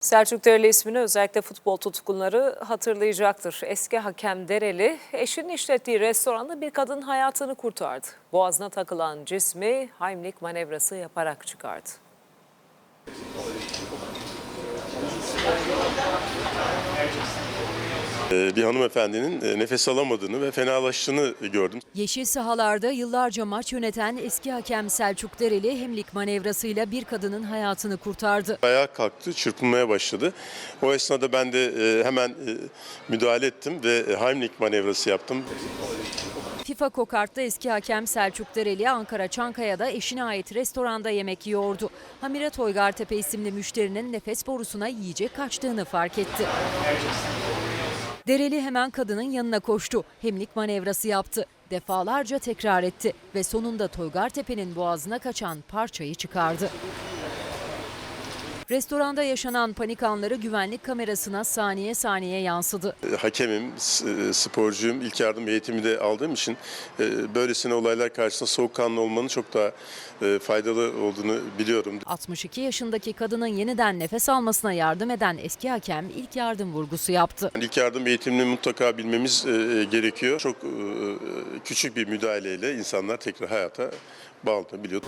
Selçuk Dereli ismini özellikle futbol tutkunları hatırlayacaktır. Eski hakem Dereli eşinin işlettiği restoranda bir kadın hayatını kurtardı. Boğazına takılan cismi Heimlich manevrası yaparak çıkardı. Bir hanımefendinin e, nefes alamadığını ve fenalaştığını gördüm. Yeşil sahalarda yıllarca maç yöneten eski hakem Selçuk Dereli hemlik manevrasıyla bir kadının hayatını kurtardı. Ayağa kalktı, çırpınmaya başladı. O esnada ben de e, hemen e, müdahale ettim ve Heimlich manevrası yaptım. FIFA Kokart'ta eski hakem Selçuk Dereli Ankara Çankaya'da eşine ait restoranda yemek yiyordu. Hamire Toygartepe isimli müşterinin nefes borusuna yiyecek kaçtığını fark etti. Dereli hemen kadının yanına koştu. Hemlik manevrası yaptı. Defalarca tekrar etti ve sonunda Toygartepe'nin boğazına kaçan parçayı çıkardı. Restoranda yaşanan panik anları güvenlik kamerasına saniye saniye yansıdı. E, Hakemim, e, sporcuyum, ilk yardım eğitimi de aldığım için e, böylesine olaylar karşısında soğukkanlı olmanın çok daha e, faydalı olduğunu biliyorum. 62 yaşındaki kadının yeniden nefes almasına yardım eden eski hakem ilk yardım vurgusu yaptı. İlk yardım eğitimini mutlaka bilmemiz gerekiyor. Çok küçük bir müdahaleyle insanlar tekrar hayata bağlanabiliyor.